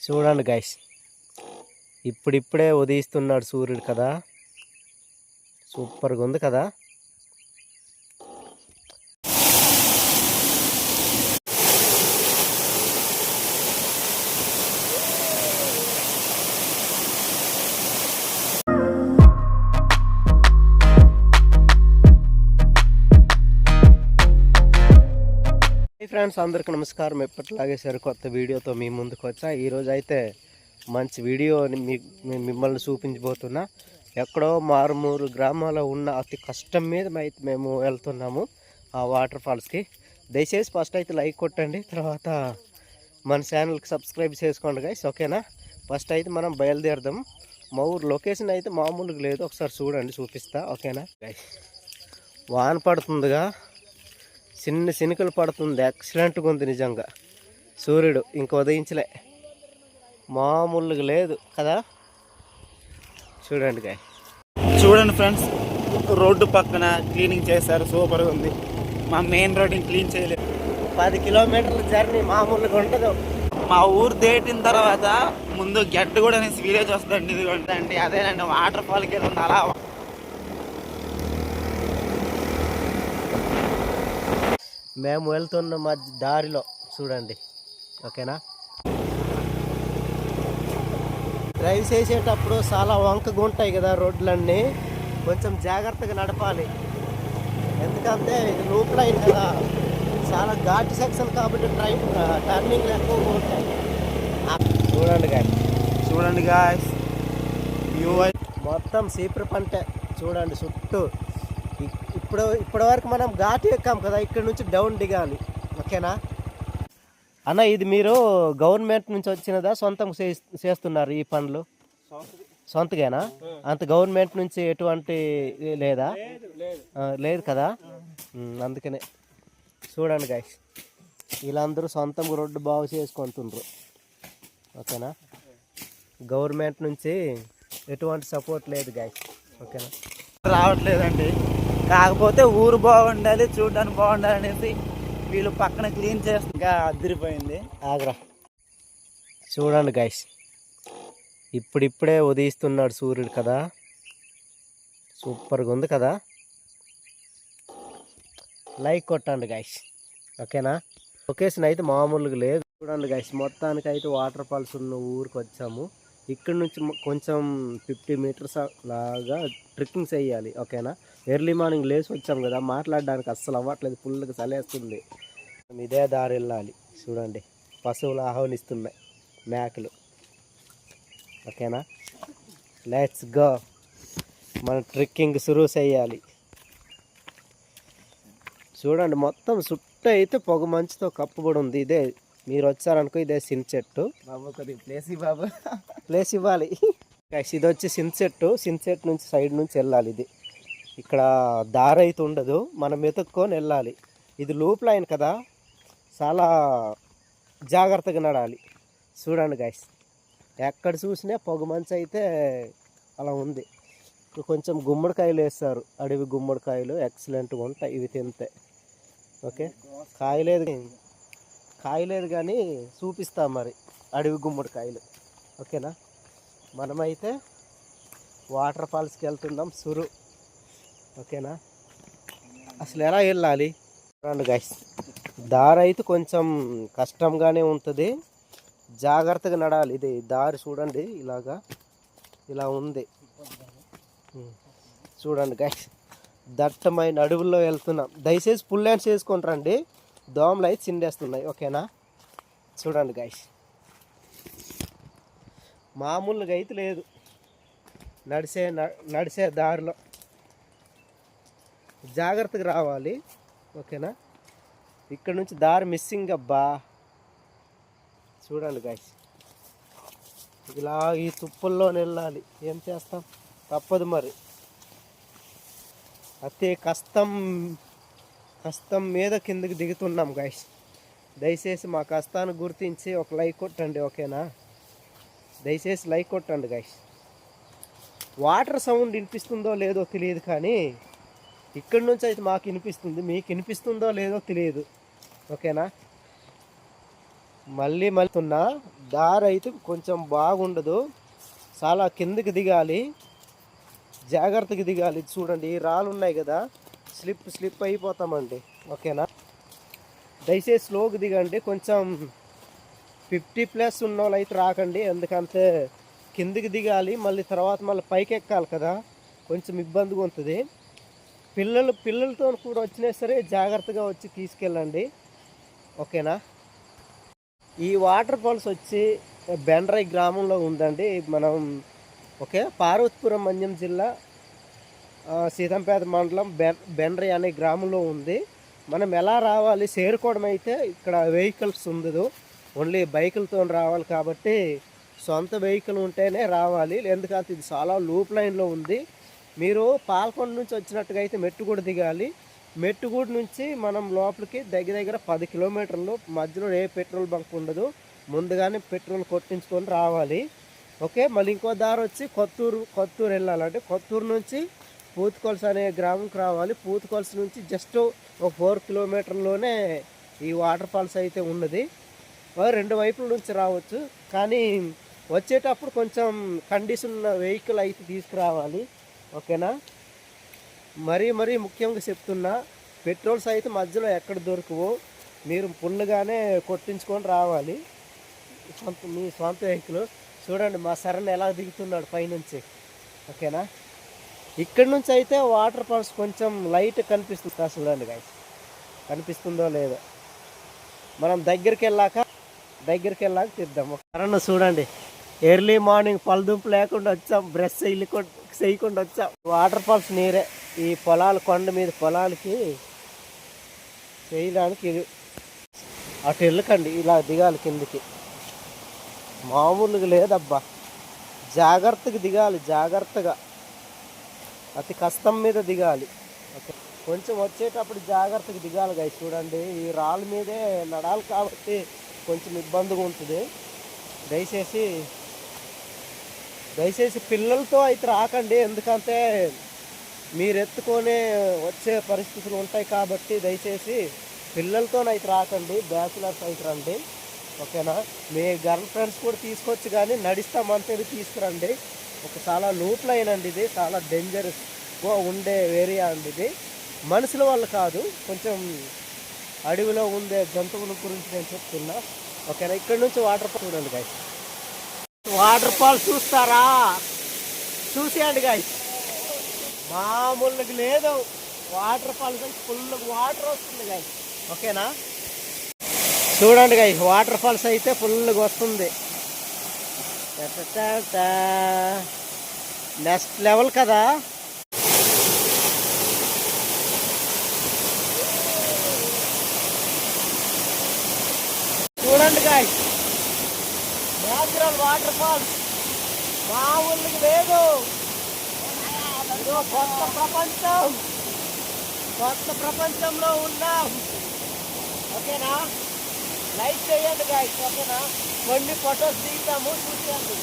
చూడండి గైస్ ఇప్పుడిప్పుడే ఉదయిస్తున్నాడు సూర్యుడు కదా. సూపర్గా ఉంది కదా. ఫ్రెండ్స్ అందరికీ నమస్కారం. ఎప్పటిలాగే సరే కొత్త వీడియోతో మీ ముందుకు వచ్చా. ఈరోజు అయితే మంచి వీడియో మిమ్మల్ని చూపించబోతున్నా. ఎక్కడో మారుమూరు గ్రామాల్లో ఉన్న అతి కష్టం మీద అయితే మేము వెళ్తున్నాము ఆ వాటర్ ఫాల్స్కి. దయచేసి ఫస్ట్ అయితే లైక్ కొట్టండి తర్వాత మన ఛానల్కి సబ్స్క్రైబ్ చేసుకోండి గైస్ ఓకేనా? ఫస్ట్ అయితే మనం బయలుదేరదాం. మా ఊరు లొకేషన్ అయితే మామూలుగా లేదు ఒకసారి చూడండి చూపిస్తా ఓకేనా? వాన పడుతుందిగా. చిన్న చినుకలు పడుతుంది. ఎక్సలెంట్గా ఉంది నిజంగా. సూర్యుడు ఇంక ఉదయించలే. మామూలుగా లేదు కదా? చూడండి చూడండి ఫ్రెండ్స్ రోడ్డు పక్కన క్లీనింగ్ చేశారు. సూపర్గా ఉంది. మా మెయిన్ రోడ్ని క్లీన్ చేయలేదు. పది కిలోమీటర్ల జర్నీ మామూలుగా ఉండదు. మా ఊరు దేటిన తర్వాత ముందు గెట్టు కూడా అనేసి విలేజ్ వస్తుందండి ఇది అండి. అదేనండి వాటర్ ఫాల్కి వెళ్తుంది అలా మేము వెళ్తున్న మధ్య దారిలో చూడండి. ఓకేనా? డ్రైవ్ చేసేటప్పుడు చాలా వంకగా ఉంటాయి కదా రోడ్లన్నీ. కొంచెం జాగ్రత్తగా నడపాలి. ఎందుకంటే ఇది లోపల కదా. చాలా ఘాటు సెక్షన్ కాబట్టి ట్రైన్ టర్నింగ్ ఎక్కువగా ఉంటాయి. చూడండి గాయ చూడండి గాయ మొత్తం సీపురు పంట. చూడండి చుట్టూ. ఇప్పుడు ఇప్పటి వరకు మనం ఘాటు ఎక్కాం కదా ఇక్కడ నుంచి డౌన్ దిగాలి. ఓకేనా? అన్న ఇది మీరు గవర్నమెంట్ నుంచి వచ్చినదా సొంతం చేస్తున్నారు ఈ పనులు? సొంతగానా అంత గవర్నమెంట్ నుంచి ఎటువంటి లేదా? లేదు కదా? అందుకనే. చూడండి గాయస్ వీళ్ళందరూ సొంతం రోడ్డు బాగు చేసుకుంటుండ్రు. ఓకేనా? గవర్నమెంట్ నుంచి ఎటువంటి సపోర్ట్ లేదు గాయస్ ఓకేనా? రావట్లేదండి. కాకపోతే ఊరు బాగుండాలి చూడడానికి బాగుండాలి అనేసి వీళ్ళు పక్కన క్లీన్ చేస్తే ఇంకా అదిరిపోయింది. ఆగ్రా. చూడండి గైస్ ఇప్పుడిప్పుడే ఉదయిస్తున్నాడు సూర్యుడు కదా. సూపర్గా ఉంది కదా. లైక్ కొట్టండి గైస్ ఓకేనా? లొకేషన్ అయితే మామూలుగా లేదు. చూడండి గైస్ మొత్తానికి అయితే వాటర్ ఫాల్స్ ఉన్న ఊరికి వచ్చాము. ఇక్కడ నుంచి కొంచెం ఫిఫ్టీ మీటర్స్ లాగా ట్రెక్కింగ్ చేయాలి ఓకేనా? ఎర్లీ మార్నింగ్ లేచి వచ్చాం కదా మాట్లాడడానికి అస్సలు అవ్వట్లేదు ఫుల్గా చలేస్తుంది. ఇదే దారి వెళ్ళాలి చూడండి. పశువులు ఆహ్వానిస్తున్నాయి మేకలు. ఓకేనా? లెట్స్ గో మన ట్రెక్కింగ్ సురు చేయాలి. చూడండి మొత్తం చుట్టూ అయితే పొగ మంచుతో కప్పబడి ఉంది. ఇదే మీరు వచ్చారనుకో ఇదే సిన్ చెట్టు బాబు కొద్దిగా ప్లేస్ బాబు. ప్లేస్ ఇవ్వాలి. ఇది వచ్చి సిన్ చెట్టు సిన్ చెట్టు నుంచి సైడ్ నుంచి వెళ్ళాలి ఇది. ఇక్కడ దారి అయితే ఉండదు. మనం వెతుక్కొని వెళ్ళాలి. ఇది లూప్ లైన్ కదా. చాలా జాగ్రత్తగా నడాలి. చూడండి గాయస్ ఎక్కడ చూసినా పొగ మంచు అయితే అలా ఉంది. కొంచెం గుమ్మడికాయలు వేస్తారు. అడవి గుమ్మడికాయలు ఎక్సలెంట్గా ఉంటాయి. ఇవి తింటే. ఓకే కాయలేదు. కాయలేదు కానీ చూపిస్తాం మరి. అడవి గుమ్మడికాయలు ఓకేనా? మనమైతే వాటర్ ఫాల్స్కి వెళ్తున్నాం సురు. ఓకేనా? అసలు ఎలా వెళ్ళాలి? చూడండి గైస్ దారి అయితే కొంచెం కష్టంగానే ఉంటుంది. జాగ్రత్తగా నడాలి. ఇది దారి చూడండి ఇలాగా. ఇలా ఉంది. చూడండి గైస్ దట్టమైన అడవుల్లో వెళ్తున్నాం. దయచేసి ఫుల్ హ్యాండ్స్ వేసుకొని రండి. దోమలు అయితే చిండేస్తున్నాయి ఓకేనా? చూడండి గైస్ మామూలుగా అయితే లేదు. నడిచే న- నడిచే దారిలో. జాగ్రత్తగా రావాలి ఓకేనా? ఇక్కడ నుంచి దారి మిస్సింగ్ అబ్బా. చూడండి గాయస్ ఇలా ఈ తుప్పుల్లో వెళ్ళాలి ఏం చేస్తాం? తప్పదు మరి. అతి కష్టం హస్తం మీద కిందకి దిగుతున్నాం గైస్ దయచేసి మా కష్టాన్ని గుర్తించి ఒక లైక్ కొట్టండి ఓకేనా? దయచేసి లైక్ కొట్టండి గైస్ వాటర్ సౌండ్ వినిపిస్తుందో లేదో తెలియదు కానీ ఇక్కడి నుంచి అయితే మాకు వినిపిస్తుంది. మీకు వినిపిస్తుందో లేదో తెలియదు ఓకేనా? మళ్ళీ మళ్ళీ దారి అయితే కొంచెం బాగుండదు. చాలా కిందకి దిగాలి. జాగ్రత్తగా దిగాలి. చూడండి ఈ రాళ్ళు ఉన్నాయి కదా? స్లిప్ స్లిప్ అయిపోతామండి. ఓకేనా? దయచేసి స్లోకి దిగండి. కొంచెం ఫిఫ్టీ ప్లస్ ఉన్న వాళ్ళు అయితే రాకండి. ఎందుకంటే కిందికి దిగాలి. మళ్ళీ తర్వాత మళ్ళీ పైకి ఎక్కాలి కదా. కొంచెం ఇబ్బందిగా ఉంటుంది. పిల్లలు పిల్లలతో కూడా వచ్చినా సరే జాగ్రత్తగా వచ్చి తీసుకెళ్ళండి. ఓకేనా? ఈ వాటర్ ఫాల్స్ వచ్చి బెండ్రై గ్రామంలో ఉందండి. మనం ఓకే పార్వతీపురం మన్యం జిల్లా సీతంపేట మండలం బెన్ అనే గ్రామంలో ఉంది. మనం ఎలా రావాలి చేరుకోవడం అయితే ఇక్కడ వెహికల్స్ ఉండదు. ఓన్లీ బైకులతో రావాలి కాబట్టి సొంత వెహికల్ ఉంటేనే రావాలి. ఎందుకంటే ఇది చాలా లూప్ లైన్లో ఉంది. మీరు పాల్కొండ నుంచి వచ్చినట్టుగా అయితే మెట్టుగూడ దిగాలి. మెట్టుగూడ నుంచి మనం లోపలికి దగ్గర దగ్గర పది కిలోమీటర్లు మధ్యలో ఏ పెట్రోల్ బంక్ ఉండదు. ముందుగానే పెట్రోల్ కొట్టించుకొని రావాలి. ఓకే మళ్ళీ ఇంకో దారి వచ్చి కొత్తూరు కొత్తూరు వెళ్ళాలంటే కొత్తూరు నుంచి పూతుకొలస అనే గ్రామంకి రావాలి. పూతుకొలస నుంచి జస్ట్ ఒక ఫోర్ కిలోమీటర్లోనే ఈ వాటర్ ఫాల్స్ అయితే ఉన్నది. రెండు వైపుల నుంచి రావచ్చు. కానీ వచ్చేటప్పుడు కొంచెం కండిషన్ ఉన్న వెహికల్ అయితే తీసుకురావాలి. ఓకేనా? మరీ మరీ ముఖ్యంగా చెప్తున్నా పెట్రోల్స్ అయితే మధ్యలో ఎక్కడ దొరకవు. మీరు పుల్లుగానే కొట్టించుకొని రావాలి. సొంత మీ సొంత వెహికల్ చూడండి మా సరణ్ ఎలా దిగుతున్నాడు పైనుంచి. ఓకేనా? ఇక్కడ నుంచి అయితే వాటర్ ఫాల్స్ కొంచెం లైట్ కనిపిస్తుంది. కాస్త చూడండి గాయ కనిపిస్తుందో లేదో. మనం దగ్గరికి వెళ్ళాక దగ్గరికి వెళ్ళాక తీద్దాము సరణ చూడండి. ఎర్లీ మార్నింగ్ పలదుంపు లేకుండా వచ్చాం. బ్రష్ చేయకుండా చేయకుండా వచ్చాం. వాటర్ ఫాల్స్ నీరే. ఈ పొలాల కొండ మీద పొలాలకి చేయడానికి ఇది. అటు వెళ్ళకండి. ఇలా దిగాలి కిందికి. మామూలుగా లేదబ్బా. జాగ్రత్తగా దిగాలి. జాగ్రత్తగా. అతి కష్టం మీద దిగాలి. ఓకే. కొంచెం వచ్చేటప్పుడు జాగ్రత్తగా దిగాలి గాయ చూడండి. ఈ రాళ్ళ మీదే నడాలి కాబట్టి కొంచెం ఇబ్బందిగా ఉంటుంది. దయచేసి దయచేసి పిల్లలతో అయితే రాకండి. ఎందుకంటే మీరు ఎత్తుకొని వచ్చే పరిస్థితులు ఉంటాయి కాబట్టి దయచేసి పిల్లలతోనైతే రాకండి. బ్యాచులర్స్ అయితే రండి. ఓకేనా? మీ గర్ల్ ఫ్రెండ్స్ కూడా తీసుకొచ్చి కానీ నడిస్తామంటే తీసుకురండి. ఒక చాలా లూట్ లైన్ అండి ఇది చాలా డేంజరస్గా ఉండే ఏరియా అండి ఇది. మనుషుల వల్ల కాదు కొంచెం అడవిలో ఉండే జంతువుల గురించి నేను చెప్తున్నా. ఓకేనా? ఇక్కడ నుంచి వాటర్ ఫాల్ చూడండి గాయస్ వాటర్ ఫాల్ చూస్తారా? చూసేయండి గాయస్ మామూలుగా లేదు. వాటర్ ఫాల్స్ ఫుల్ వాటర్ వస్తుంది గాయస్ ఓకేనా? చూడండి గాయ వాటర్ ఫాల్స్ అయితే ఫుల్గా వస్తుంది. నెక్స్ట్ లెవెల్ కదా? చూడండి గాయ న్యాచురల్ వాటర్ ఫాల్స్ మా ఊళ్ళకి లేదు. కొత్త ప్రపంచం. కొత్త ప్రపంచంలో ఉన్నాం. ఓకేనా? లైక్ చేయండి గాయ ఓకేనా? కొన్ని ఫొటోస్ దిగుతాము చూసేయండి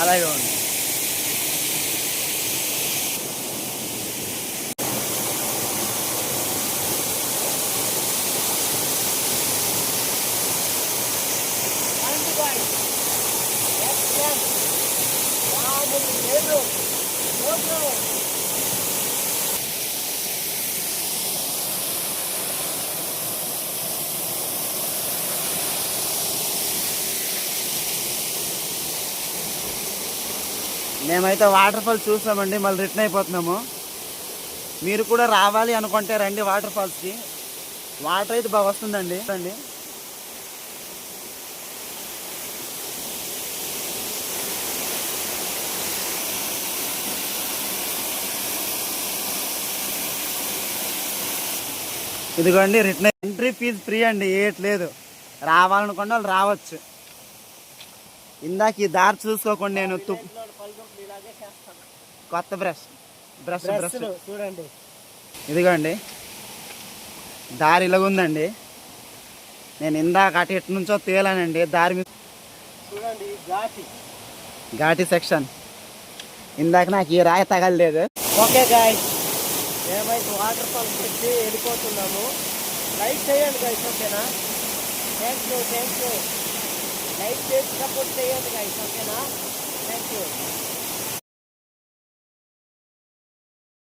అలాగే ఉంది మేమైతే వాటర్ ఫాల్స్ చూసామండి మళ్ళీ రిటర్న్ అయిపోతున్నాము. మీరు కూడా రావాలి అనుకుంటే రండి వాటర్ ఫాల్స్కి వాటర్ అయితే బాగా వస్తుందండి. రండి ఇదిగోండి రిటర్న్ ఎంట్రీ ఫీజు ఫ్రీ అండి ఏట్లేదు రావాలనుకున్న వాళ్ళు రావచ్చు. ఇందాక ఈ దారి చూసుకోకుండా నేను కొత్త బ్రష్. Brush brush. చూడండి. ఇదిగోండి. దారి ఇలాగుందండి. నేను ఇందాక అటు ఇటు నుంచో తేలానండి. దారి మీద చూడండి ఘాటి. ఘాటి సెక్షన్. ఇందాక నాకు ఈ రాయి తగలలేదు. ఓకే గాయ్ మేమైతే వాటర్ ఫాల్స్ వచ్చి వెళ్ళిపోతున్నాము. లైక్ చేయండి గాయస్ ఓకేనా? Thank you thank you like చేసి సపోర్ట్ చేయండి గాయస్ ఓకేనా థ్యాంక్ యూ